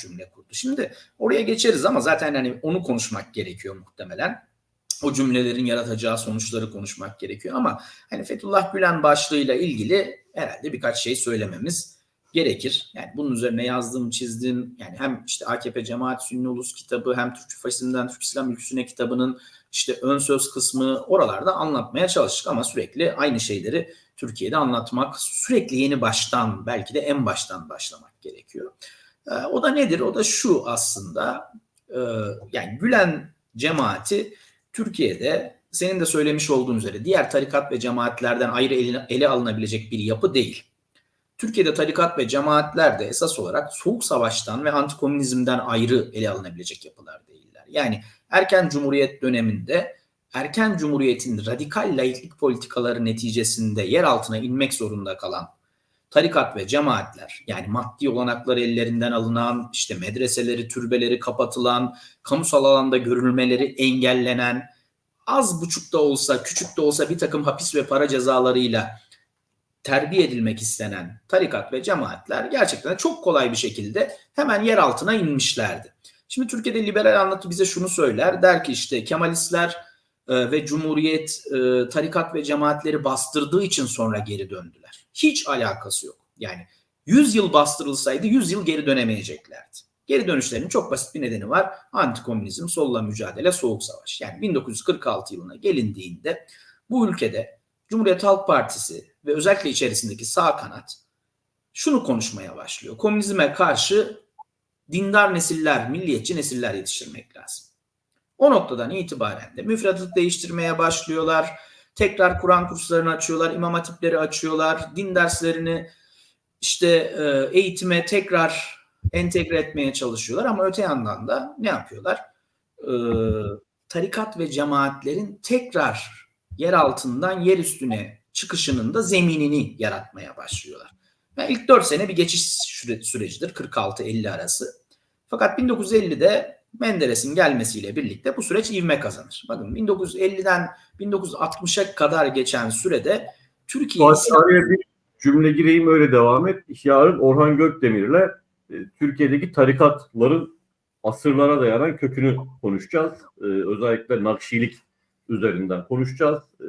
cümle kurdu. Şimdi oraya geçeriz ama zaten hani onu konuşmak gerekiyor muhtemelen. O cümlelerin yaratacağı sonuçları konuşmak gerekiyor ama hani Fethullah Gülen başlığıyla ilgili herhalde birkaç şey söylememiz gerekir. Yani bunun üzerine yazdığım, çizdiğim yani hem işte AKP Cemaat Sünni Ulus kitabı hem Türkçü Faşizmden Türk İslam Ülküsüne kitabının işte ön söz kısmı oralarda anlatmaya çalıştık ama sürekli aynı şeyleri Türkiye'de anlatmak, sürekli yeni baştan belki de en baştan başlamak gerekiyor. Ee, o da nedir? O da şu aslında e, yani Gülen cemaati Türkiye'de senin de söylemiş olduğun üzere diğer tarikat ve cemaatlerden ayrı ele, ele alınabilecek bir yapı değil. Türkiye'de tarikat ve cemaatler de esas olarak soğuk savaştan ve antikomünizmden ayrı ele alınabilecek yapılar değiller. Yani erken cumhuriyet döneminde erken cumhuriyetin radikal laiklik politikaları neticesinde yer altına inmek zorunda kalan tarikat ve cemaatler yani maddi olanaklar ellerinden alınan işte medreseleri, türbeleri kapatılan, kamusal alanda görülmeleri engellenen, az buçuk da olsa, küçük de olsa bir takım hapis ve para cezalarıyla terbiye edilmek istenen tarikat ve cemaatler gerçekten çok kolay bir şekilde hemen yer altına inmişlerdi. Şimdi Türkiye'de liberal anlatı bize şunu söyler. Der ki işte Kemalistler e, ve Cumhuriyet e, tarikat ve cemaatleri bastırdığı için sonra geri döndüler. Hiç alakası yok. Yani 100 yıl bastırılsaydı 100 yıl geri dönemeyeceklerdi. Geri dönüşlerinin çok basit bir nedeni var. Antikomünizm, solla mücadele, soğuk savaş. Yani 1946 yılına gelindiğinde bu ülkede Cumhuriyet Halk Partisi ve özellikle içerisindeki sağ kanat şunu konuşmaya başlıyor. Komünizme karşı dindar nesiller, milliyetçi nesiller yetiştirmek lazım. O noktadan itibaren de müfredatı değiştirmeye başlıyorlar. Tekrar Kur'an kurslarını açıyorlar, imam hatipleri açıyorlar, din derslerini işte e, eğitime tekrar entegre etmeye çalışıyorlar ama öte yandan da ne yapıyorlar? Ee, tarikat ve cemaatlerin tekrar yer altından yer üstüne çıkışının da zeminini yaratmaya başlıyorlar. Yani ilk 4 sene bir geçiş sürecidir 46-50 arası. Fakat 1950'de Menderes'in gelmesiyle birlikte bu süreç ivme kazanır. Bakın 1950'den 1960'a kadar geçen sürede Türkiye... Araya bir cümle gireyim öyle devam et. Yarın Orhan Gökdemir'le e, Türkiye'deki tarikatların asırlara dayanan kökünü konuşacağız. E, özellikle Nakşilik üzerinden konuşacağız. E,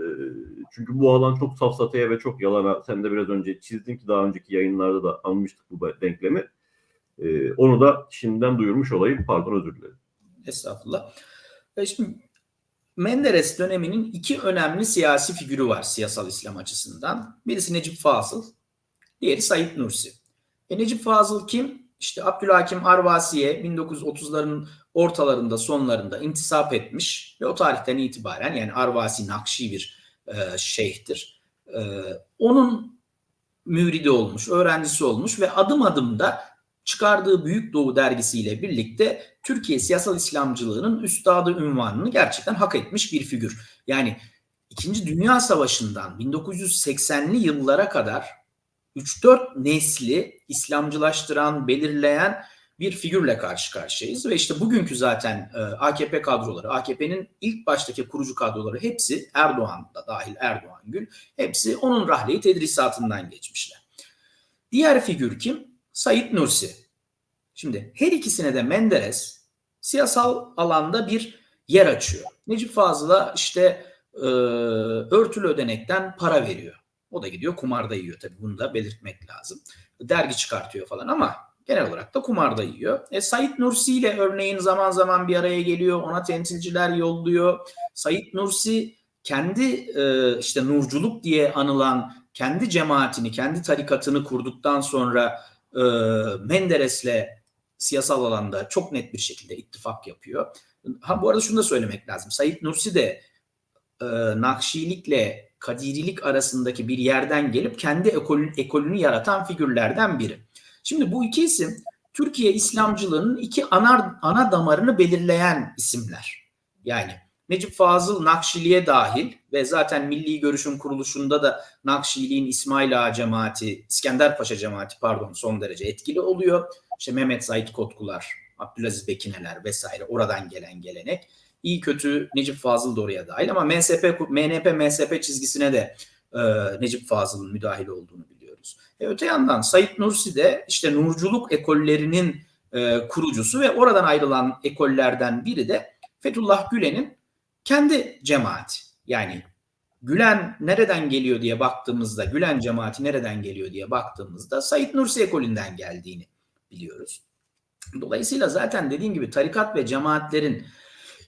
çünkü bu alan çok safsataya ve çok yalana. Sen de biraz önce çizdin ki daha önceki yayınlarda da almıştık bu denklemi. E, onu da şimdiden duyurmuş olayım. Pardon özür dilerim. Estağfurullah. E şimdi Menderes döneminin iki önemli siyasi figürü var siyasal İslam açısından. Birisi Necip Fazıl, diğeri Said Nursi. E Necip Fazıl kim? İşte Abdülhakim Arvasi'ye 1930'ların ortalarında sonlarında intisap etmiş ve o tarihten itibaren yani Arvasi Nakşi bir e, şeyhtir. E, onun müridi olmuş, öğrencisi olmuş ve adım adım da çıkardığı Büyük Doğu dergisiyle birlikte Türkiye siyasal İslamcılığının üstadı ünvanını gerçekten hak etmiş bir figür. Yani İkinci Dünya Savaşı'ndan 1980'li yıllara kadar 3-4 nesli İslamcılaştıran, belirleyen bir figürle karşı karşıyayız. Ve işte bugünkü zaten e, AKP kadroları, AKP'nin ilk baştaki kurucu kadroları hepsi Erdoğan da dahil Erdoğan Gül, hepsi onun rahleyi tedrisatından geçmişler. Diğer figür kim? Said Nursi. Şimdi her ikisine de Menderes siyasal alanda bir yer açıyor. Necip Fazıl'a işte e, örtülü ödenekten para veriyor. O da gidiyor kumarda yiyor tabii bunu da belirtmek lazım. Dergi çıkartıyor falan ama genel olarak da kumarda yiyor. E, Said Nursi ile örneğin zaman zaman bir araya geliyor. Ona temsilciler yolluyor. Said Nursi kendi e, işte nurculuk diye anılan kendi cemaatini, kendi tarikatını kurduktan sonra e, Menderes'le siyasal alanda çok net bir şekilde ittifak yapıyor. Ha bu arada şunu da söylemek lazım. Said Nursi de e, Nakşilikle Kadirilik arasındaki bir yerden gelip kendi ekolün, ekolünü yaratan figürlerden biri. Şimdi bu iki isim Türkiye İslamcılığının iki ana, ana damarını belirleyen isimler. Yani Necip Fazıl Nakşiliğe dahil ve zaten Milli Görüş'ün kuruluşunda da Nakşiliğin İsmail Ağa cemaati, İskender Paşa cemaati pardon son derece etkili oluyor. İşte Mehmet Said Kotkular, Abdülaziz Bekineler vesaire oradan gelen gelenek. İyi kötü Necip Fazıl da oraya dahil ama MSP, MNP, MSP çizgisine de e, Necip Fazıl'ın müdahil olduğunu biliyoruz. E, öte yandan Said Nursi de işte nurculuk ekollerinin e, kurucusu ve oradan ayrılan ekollerden biri de Fethullah Gülen'in kendi cemaati. Yani Gülen nereden geliyor diye baktığımızda, Gülen cemaati nereden geliyor diye baktığımızda Said Nursi ekolünden geldiğini biliyoruz. Dolayısıyla zaten dediğim gibi tarikat ve cemaatlerin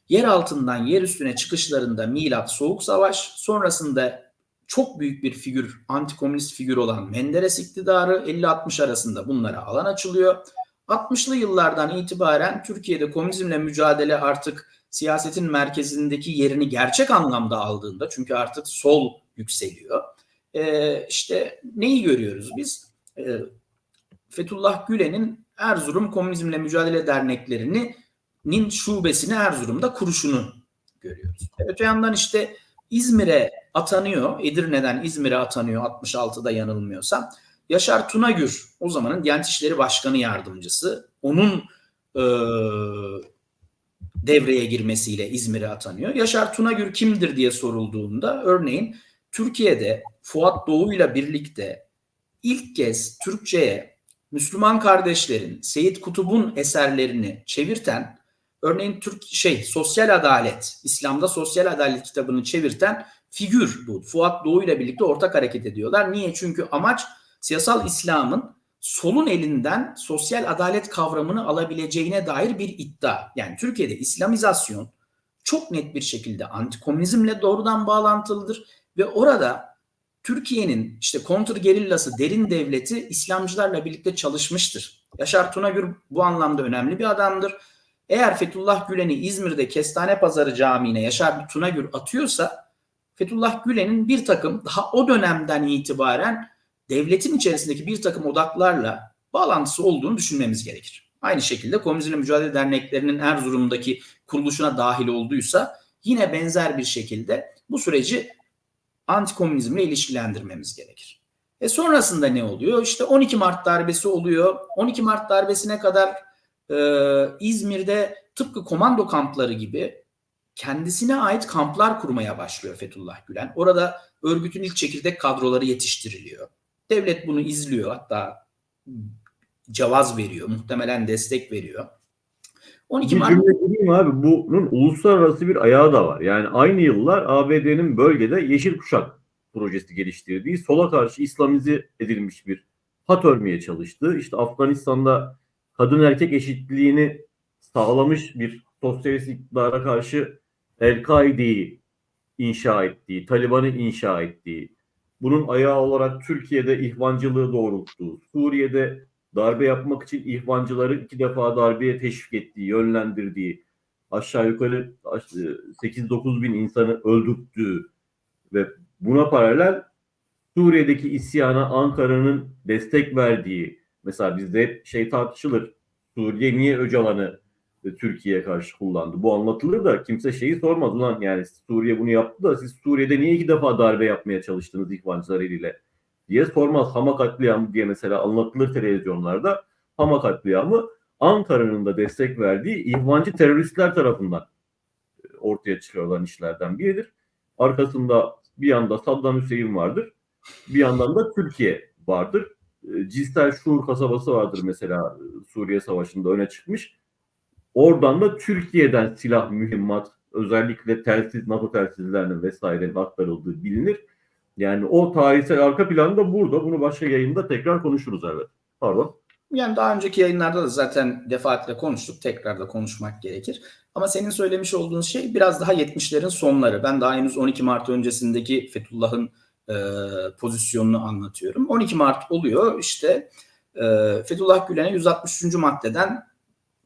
yer altından yer üstüne çıkışlarında milat soğuk savaş sonrasında çok büyük bir figür antikomünist figür olan Menderes iktidarı 50-60 arasında bunlara alan açılıyor. 60'lı yıllardan itibaren Türkiye'de komünizmle mücadele artık siyasetin merkezindeki yerini gerçek anlamda aldığında çünkü artık sol yükseliyor. Ee, işte neyi görüyoruz biz? Ee, Fethullah Gülen'in Erzurum Komünizmle Mücadele Derneklerinin şubesini Erzurum'da kuruşunu görüyoruz. Öte yandan işte İzmir'e atanıyor, Edirne'den İzmir'e atanıyor 66'da yanılmıyorsam. Yaşar Tunagür o zamanın Diyanet İşleri Başkanı Yardımcısı. Onun e, devreye girmesiyle İzmir'e atanıyor. Yaşar Tunagür kimdir diye sorulduğunda örneğin Türkiye'de Fuat Doğu ile birlikte ilk kez Türkçe'ye Müslüman kardeşlerin Seyit Kutub'un eserlerini çevirten örneğin Türk şey Sosyal Adalet, İslam'da Sosyal Adalet kitabını çevirten figür bu. Fuat Doğu ile birlikte ortak hareket ediyorlar. Niye? Çünkü amaç siyasal İslam'ın solun elinden sosyal adalet kavramını alabileceğine dair bir iddia. Yani Türkiye'de İslamizasyon çok net bir şekilde antikomünizmle doğrudan bağlantılıdır ve orada Türkiye'nin işte kontrgerillası derin devleti İslamcılarla birlikte çalışmıştır. Yaşar Tunagür bu anlamda önemli bir adamdır. Eğer Fethullah Gülen'i İzmir'de Kestane Pazarı Camii'ne Yaşar Tunagür atıyorsa Fethullah Gülen'in bir takım daha o dönemden itibaren devletin içerisindeki bir takım odaklarla bağlantısı olduğunu düşünmemiz gerekir. Aynı şekilde Komünizmle Mücadele Derneklerinin Erzurum'daki kuruluşuna dahil olduysa yine benzer bir şekilde bu süreci antikomünizmle ilişkilendirmemiz gerekir. E sonrasında ne oluyor? İşte 12 Mart darbesi oluyor. 12 Mart darbesine kadar e, İzmir'de tıpkı komando kampları gibi kendisine ait kamplar kurmaya başlıyor Fethullah Gülen. Orada örgütün ilk çekirdek kadroları yetiştiriliyor. Devlet bunu izliyor hatta cevaz veriyor. Muhtemelen destek veriyor. 12 Mart... Bir cümle diyeyim abi bunun uluslararası bir ayağı da var. Yani aynı yıllar ABD'nin bölgede Yeşil Kuşak projesi geliştirdiği sola karşı İslamize edilmiş bir hat örmeye çalıştığı işte Afganistan'da kadın erkek eşitliğini sağlamış bir sosyalist iktidara karşı El-Kaide'yi inşa ettiği, Taliban'ı inşa ettiği, bunun ayağı olarak Türkiye'de ihvancılığı doğrulttuğu, Suriye'de darbe yapmak için ihvancıları iki defa darbeye teşvik ettiği, yönlendirdiği, aşağı yukarı 8-9 bin insanı öldürttüğü ve buna paralel Suriye'deki isyana Ankara'nın destek verdiği, mesela bizde şey tartışılır, Suriye niye Öcalan'ı Türkiye'ye karşı kullandı. Bu anlatılır da kimse şeyi sormaz. Ulan yani Suriye bunu yaptı da siz Suriye'de niye iki defa darbe yapmaya çalıştınız ihvancılar eliyle diye sormaz. Hama katliamı diye mesela anlatılır televizyonlarda. Hama katliamı Ankara'nın da destek verdiği ihvancı teröristler tarafından ortaya çıkarılan işlerden biridir. Arkasında bir yanda Saddam Hüseyin vardır. Bir yandan da Türkiye vardır. Cistel Şuur kasabası vardır mesela Suriye Savaşı'nda öne çıkmış Oradan da Türkiye'den silah mühimmat özellikle telsiz, NATO telsizlerinin vesairenin aktarıldığı bilinir. Yani o tarihsel arka planı da burada. Bunu başka yayında tekrar konuşuruz evet. Pardon. Yani daha önceki yayınlarda da zaten defaatle konuştuk. Tekrar da konuşmak gerekir. Ama senin söylemiş olduğun şey biraz daha 70'lerin sonları. Ben daha henüz 12 Mart öncesindeki Fethullah'ın e, pozisyonunu anlatıyorum. 12 Mart oluyor işte e, Fethullah Gülen'e 163. maddeden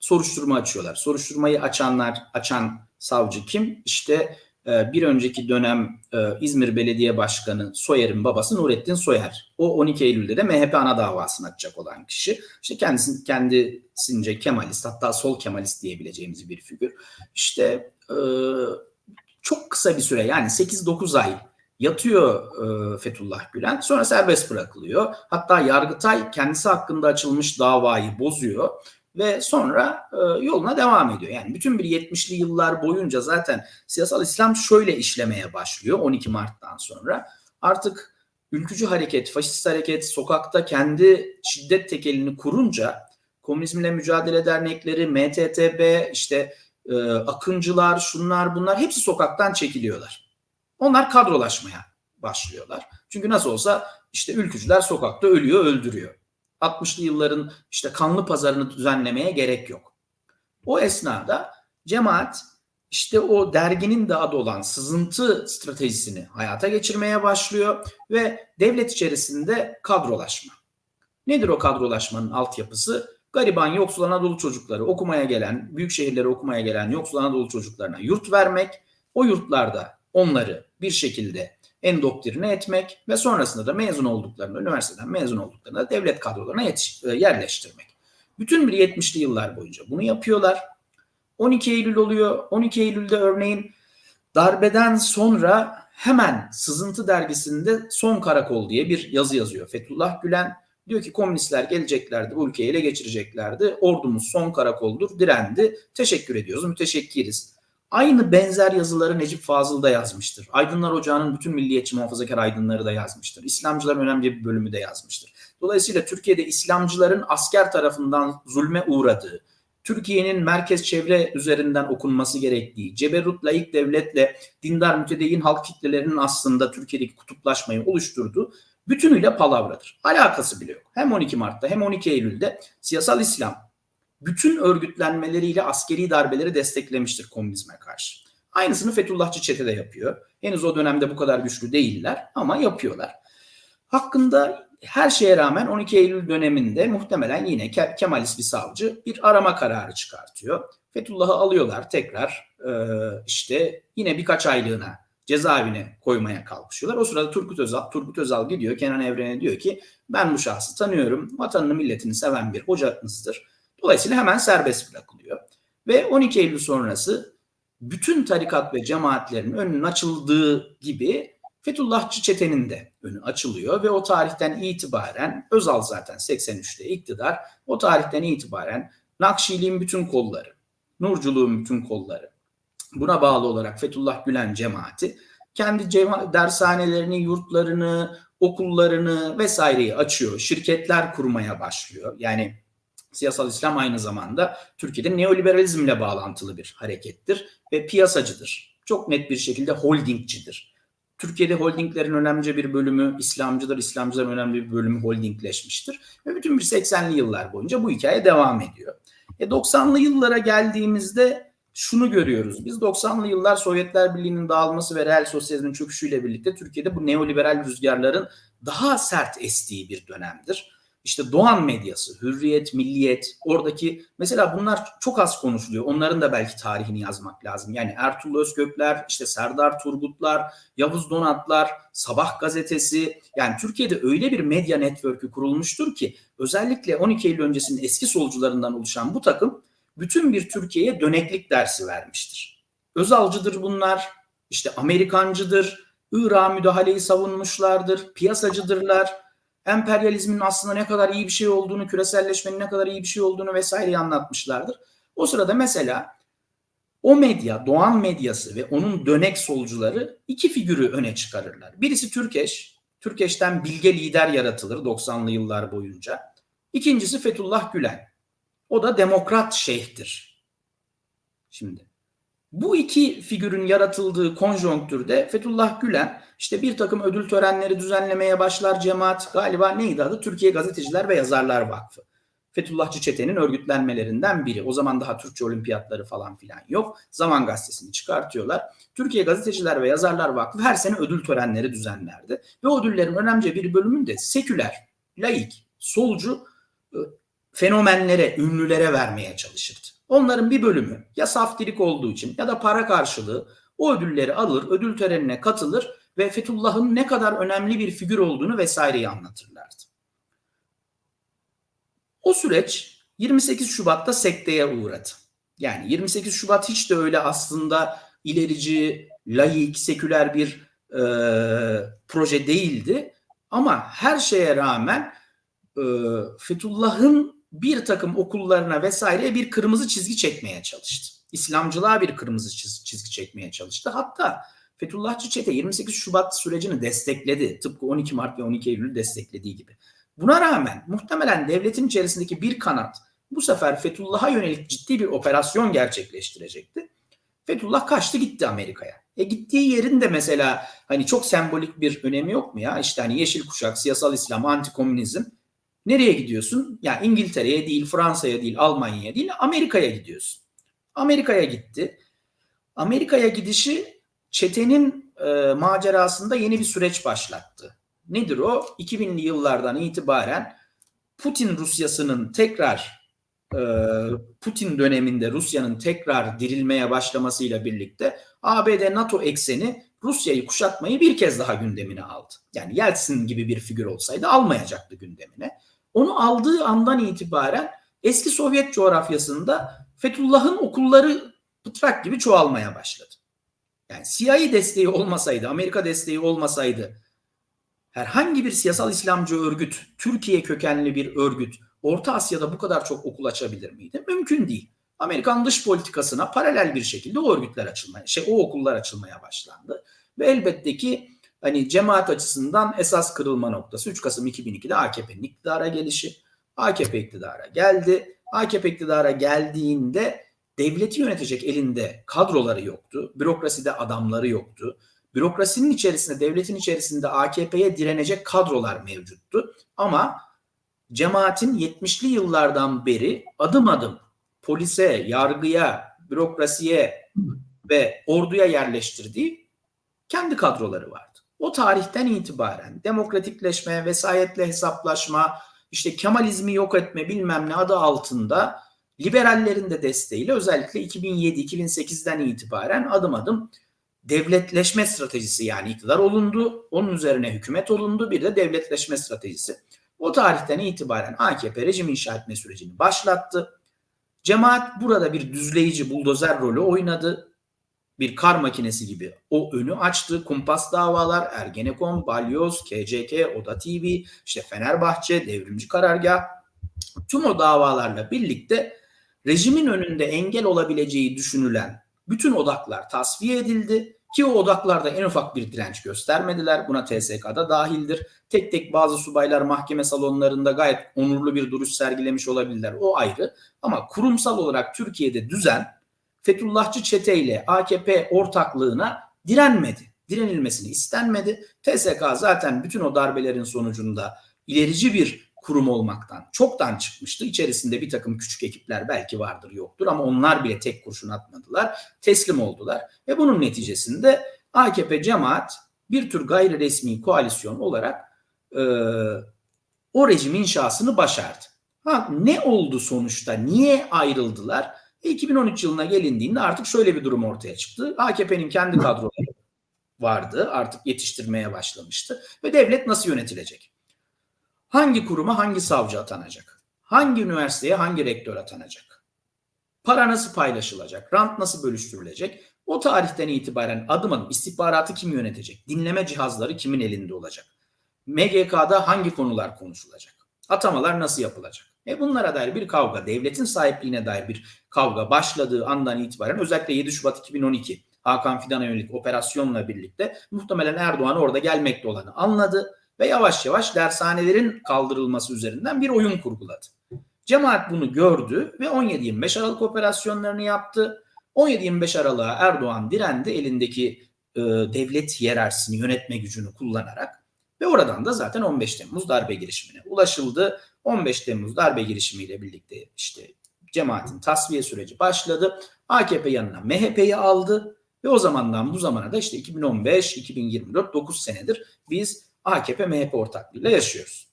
soruşturma açıyorlar. Soruşturmayı açanlar, açan savcı kim? İşte e, bir önceki dönem e, İzmir Belediye Başkanı Soyer'in babası Nurettin Soyer. O 12 Eylül'de de MHP ana davasını açacak olan kişi. İşte kendisi, kendisince Kemalist hatta sol Kemalist diyebileceğimiz bir figür. İşte e, çok kısa bir süre yani 8-9 ay yatıyor e, Fethullah Gülen. Sonra serbest bırakılıyor. Hatta Yargıtay kendisi hakkında açılmış davayı bozuyor ve sonra e, yoluna devam ediyor. Yani bütün bir 70'li yıllar boyunca zaten siyasal İslam şöyle işlemeye başlıyor 12 Mart'tan sonra. Artık ülkücü hareket, faşist hareket sokakta kendi şiddet tekelini kurunca Komünizmle Mücadele Dernekleri, MTTB, işte e, akıncılar, şunlar bunlar hepsi sokaktan çekiliyorlar. Onlar kadrolaşmaya başlıyorlar. Çünkü nasıl olsa işte ülkücüler sokakta ölüyor, öldürüyor. 60'lı yılların işte kanlı pazarını düzenlemeye gerek yok. O esnada cemaat işte o derginin de adı olan sızıntı stratejisini hayata geçirmeye başlıyor ve devlet içerisinde kadrolaşma. Nedir o kadrolaşmanın altyapısı? Gariban yoksul Anadolu çocukları okumaya gelen, büyük şehirlere okumaya gelen yoksul Anadolu çocuklarına yurt vermek, o yurtlarda onları bir şekilde endoktrine etmek ve sonrasında da mezun olduklarında, üniversiteden mezun olduklarında devlet kadrolarına e, yerleştirmek. Bütün bir 70'li yıllar boyunca bunu yapıyorlar. 12 Eylül oluyor. 12 Eylül'de örneğin darbeden sonra hemen Sızıntı dergisinde Son Karakol diye bir yazı yazıyor. Fethullah Gülen diyor ki komünistler geleceklerdi, bu ülkeyi ele geçireceklerdi. Ordumuz son karakoldur, direndi. Teşekkür ediyoruz, müteşekkiriz. Aynı benzer yazıları Necip Fazıl da yazmıştır. Aydınlar Ocağı'nın bütün milliyetçi muhafazakar aydınları da yazmıştır. İslamcıların önemli bir bölümü de yazmıştır. Dolayısıyla Türkiye'de İslamcıların asker tarafından zulme uğradığı, Türkiye'nin merkez çevre üzerinden okunması gerektiği, Ceberut laik devletle dindar mütedeyyin halk kitlelerinin aslında Türkiye'deki kutuplaşmayı oluşturduğu bütünüyle palavradır. Alakası bile yok. Hem 12 Mart'ta hem 12 Eylül'de siyasal İslam bütün örgütlenmeleriyle askeri darbeleri desteklemiştir komünizme karşı. Aynısını Fethullahçı çete de yapıyor. Henüz o dönemde bu kadar güçlü değiller ama yapıyorlar. Hakkında her şeye rağmen 12 Eylül döneminde muhtemelen yine Kemalist bir savcı bir arama kararı çıkartıyor. Fethullah'ı alıyorlar tekrar işte yine birkaç aylığına cezaevine koymaya kalkışıyorlar. O sırada Turgut Özal, Turgut Özal gidiyor Kenan Evren'e diyor ki ben bu şahsı tanıyorum. Vatanını milletini seven bir hocanızdır. Dolayısıyla hemen serbest bırakılıyor. Ve 12 Eylül sonrası bütün tarikat ve cemaatlerin önünün açıldığı gibi Fethullahçı çetenin de önü açılıyor ve o tarihten itibaren Özal zaten 83'te iktidar. O tarihten itibaren Nakşiliğin bütün kolları, Nurculuğun bütün kolları, buna bağlı olarak Fethullah Gülen cemaati kendi cema- dershanelerini, yurtlarını, okullarını vesaireyi açıyor. Şirketler kurmaya başlıyor. Yani siyasal İslam aynı zamanda Türkiye'de neoliberalizmle bağlantılı bir harekettir ve piyasacıdır. Çok net bir şekilde holdingcidir. Türkiye'de holdinglerin önemli bir bölümü İslamcıdır, İslamcıların önemli bir bölümü holdingleşmiştir. Ve bütün bir 80'li yıllar boyunca bu hikaye devam ediyor. E 90'lı yıllara geldiğimizde şunu görüyoruz. Biz 90'lı yıllar Sovyetler Birliği'nin dağılması ve reel sosyalizmin çöküşüyle birlikte Türkiye'de bu neoliberal rüzgarların daha sert estiği bir dönemdir. İşte Doğan medyası, Hürriyet, Milliyet, oradaki mesela bunlar çok az konuşuluyor. Onların da belki tarihini yazmak lazım. Yani Ertuğrul Özkökler, işte Serdar Turgutlar, Yavuz Donatlar, Sabah gazetesi. Yani Türkiye'de öyle bir medya network'ü kurulmuştur ki özellikle 12 Eylül öncesinde eski solcularından oluşan bu takım bütün bir Türkiye'ye döneklik dersi vermiştir. Özalcıdır bunlar, işte Amerikancıdır, Irak'a müdahaleyi savunmuşlardır, piyasacıdırlar, emperyalizmin aslında ne kadar iyi bir şey olduğunu, küreselleşmenin ne kadar iyi bir şey olduğunu vesaireyi anlatmışlardır. O sırada mesela o medya, Doğan medyası ve onun dönek solcuları iki figürü öne çıkarırlar. Birisi Türkeş, Türkeş'ten bilge lider yaratılır 90'lı yıllar boyunca. İkincisi Fethullah Gülen. O da demokrat şeyhtir. Şimdi bu iki figürün yaratıldığı konjonktürde Fethullah Gülen işte bir takım ödül törenleri düzenlemeye başlar cemaat galiba neydi adı? Türkiye Gazeteciler ve Yazarlar Vakfı. Fethullahçı çetenin örgütlenmelerinden biri. O zaman daha Türkçe olimpiyatları falan filan yok. Zaman gazetesini çıkartıyorlar. Türkiye Gazeteciler ve Yazarlar Vakfı her sene ödül törenleri düzenlerdi. Ve ödüllerin önemli bir bölümünde seküler, laik, solcu fenomenlere, ünlülere vermeye çalışırdı. Onların bir bölümü ya saftirik olduğu için ya da para karşılığı o ödülleri alır, ödül törenine katılır ve Fethullah'ın ne kadar önemli bir figür olduğunu vesaireyi anlatırlardı. O süreç 28 Şubat'ta sekteye uğradı. Yani 28 Şubat hiç de öyle aslında ilerici, laik, seküler bir e, proje değildi. Ama her şeye rağmen e, Fethullah'ın bir takım okullarına vesaireye bir kırmızı çizgi çekmeye çalıştı. İslamcılığa bir kırmızı çizgi çekmeye çalıştı. Hatta Fethullahçı çete 28 Şubat sürecini destekledi. Tıpkı 12 Mart ve 12 Eylül'ü desteklediği gibi. Buna rağmen muhtemelen devletin içerisindeki bir kanat bu sefer Fethullah'a yönelik ciddi bir operasyon gerçekleştirecekti. Fethullah kaçtı gitti Amerika'ya. E gittiği yerin de mesela hani çok sembolik bir önemi yok mu ya? İşte hani yeşil kuşak, siyasal İslam, antikomünizm. Nereye gidiyorsun? Ya İngiltere'ye değil, Fransa'ya değil, Almanya'ya değil, Amerika'ya gidiyorsun. Amerika'ya gitti. Amerika'ya gidişi çetenin e, macerasında yeni bir süreç başlattı. Nedir o? 2000'li yıllardan itibaren Putin Rusyası'nın tekrar e, Putin döneminde Rusya'nın tekrar dirilmeye başlamasıyla birlikte ABD NATO ekseni Rusya'yı kuşatmayı bir kez daha gündemine aldı. Yani Yeltsin gibi bir figür olsaydı almayacaktı gündemine. Onu aldığı andan itibaren eski Sovyet coğrafyasında Fethullah'ın okulları pıtrak gibi çoğalmaya başladı. Yani CIA desteği olmasaydı, Amerika desteği olmasaydı herhangi bir siyasal İslamcı örgüt, Türkiye kökenli bir örgüt Orta Asya'da bu kadar çok okul açabilir miydi? Mümkün değil. Amerikan dış politikasına paralel bir şekilde o örgütler açılmaya, şey o okullar açılmaya başlandı. Ve elbette ki hani cemaat açısından esas kırılma noktası 3 Kasım 2002'de AKP'nin iktidara gelişi. AKP iktidara geldi. AKP iktidara geldiğinde devleti yönetecek elinde kadroları yoktu. Bürokraside adamları yoktu. Bürokrasinin içerisinde, devletin içerisinde AKP'ye direnecek kadrolar mevcuttu. Ama cemaatin 70'li yıllardan beri adım adım polise, yargıya, bürokrasiye ve orduya yerleştirdiği kendi kadroları vardı. O tarihten itibaren demokratikleşme, vesayetle hesaplaşma, işte Kemalizmi yok etme bilmem ne adı altında liberallerin de desteğiyle özellikle 2007-2008'den itibaren adım adım devletleşme stratejisi yani iktidar olundu. Onun üzerine hükümet olundu. Bir de devletleşme stratejisi. O tarihten itibaren AKP rejim inşa etme sürecini başlattı. Cemaat burada bir düzleyici buldozer rolü oynadı. Bir kar makinesi gibi o önü açtı. Kumpas davalar, Ergenekon, Balyoz, KCK, Oda TV, işte Fenerbahçe, Devrimci Karargah. Tüm o davalarla birlikte rejimin önünde engel olabileceği düşünülen bütün odaklar tasfiye edildi. Ki o odaklarda en ufak bir direnç göstermediler. Buna TSK'da dahildir. Tek tek bazı subaylar mahkeme salonlarında gayet onurlu bir duruş sergilemiş olabilirler. O ayrı. Ama kurumsal olarak Türkiye'de düzen Fethullahçı çeteyle AKP ortaklığına direnmedi. Direnilmesini istenmedi. TSK zaten bütün o darbelerin sonucunda ilerici bir kurum olmaktan çoktan çıkmıştı. İçerisinde bir takım küçük ekipler belki vardır yoktur ama onlar bile tek kurşun atmadılar. Teslim oldular ve bunun neticesinde AKP cemaat bir tür gayri resmi koalisyon olarak e, o rejim inşasını başardı. Ha, ne oldu sonuçta? Niye ayrıldılar? E, 2013 yılına gelindiğinde artık şöyle bir durum ortaya çıktı. AKP'nin kendi kadroları vardı. Artık yetiştirmeye başlamıştı. Ve devlet nasıl yönetilecek? Hangi kuruma hangi savcı atanacak? Hangi üniversiteye hangi rektör atanacak? Para nasıl paylaşılacak? Rant nasıl bölüştürülecek? O tarihten itibaren adım adım istihbaratı kim yönetecek? Dinleme cihazları kimin elinde olacak? MGK'da hangi konular konuşulacak? Atamalar nasıl yapılacak? E bunlara dair bir kavga, devletin sahipliğine dair bir kavga başladığı andan itibaren özellikle 7 Şubat 2012 Hakan Fidan'a yönelik operasyonla birlikte muhtemelen Erdoğan orada gelmekte olanı anladı ve yavaş yavaş dershanelerin kaldırılması üzerinden bir oyun kurguladı. Cemaat bunu gördü ve 17-25 Aralık operasyonlarını yaptı. 17-25 Aralık'a Erdoğan direndi elindeki e, devlet hiyerarşisini yönetme gücünü kullanarak ve oradan da zaten 15 Temmuz darbe girişimine ulaşıldı. 15 Temmuz darbe girişimiyle birlikte işte cemaatin tasfiye süreci başladı. AKP yanına MHP'yi aldı ve o zamandan bu zamana da işte 2015, 2024, 9 senedir biz AKP MHP ortaklığıyla yaşıyoruz.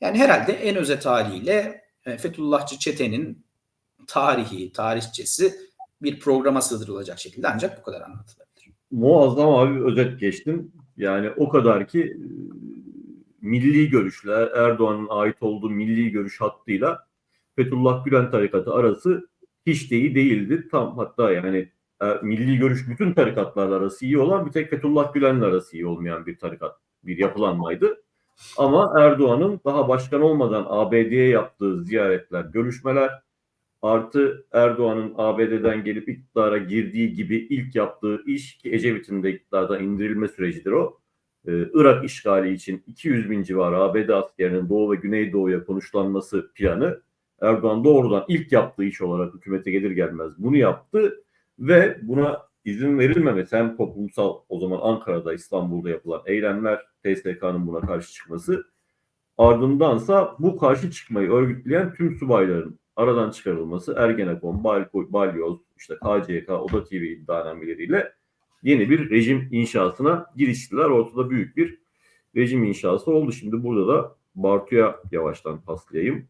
Yani herhalde en özet haliyle e, Fethullahçı çetenin tarihi, tarihçesi bir programa sığdırılacak şekilde ancak bu kadar anlatılabilir. Muazzam abi özet geçtin. Yani o kadar ki e, milli görüşle Erdoğan'ın ait olduğu milli görüş hattıyla Fethullah Gülen tarikatı arası hiç de iyi değildi. Tam hatta yani e, milli görüş bütün tarikatlarla arası iyi olan bir tek Fethullah Gülen'le arası iyi olmayan bir tarikat, bir yapılanmaydı. Ama Erdoğan'ın daha başkan olmadan ABD'ye yaptığı ziyaretler, görüşmeler artı Erdoğan'ın ABD'den gelip iktidara girdiği gibi ilk yaptığı iş ki Ecevit'in de iktidardan indirilme sürecidir o. Ee, Irak işgali için 200 bin civarı ABD askerinin Doğu ve Güneydoğu'ya konuşlanması planı Erdoğan doğrudan ilk yaptığı iş olarak hükümete gelir gelmez bunu yaptı ve buna izin verilmemesi hem toplumsal o zaman Ankara'da İstanbul'da yapılan eylemler TSK'nın buna karşı çıkması ardındansa bu karşı çıkmayı örgütleyen tüm subayların aradan çıkarılması Ergenekon, Bal- Balyoz, işte KCK, Oda TV iddianameleriyle yeni bir rejim inşasına giriştiler. Ortada büyük bir rejim inşası oldu. Şimdi burada da Bartu'ya yavaştan paslayayım.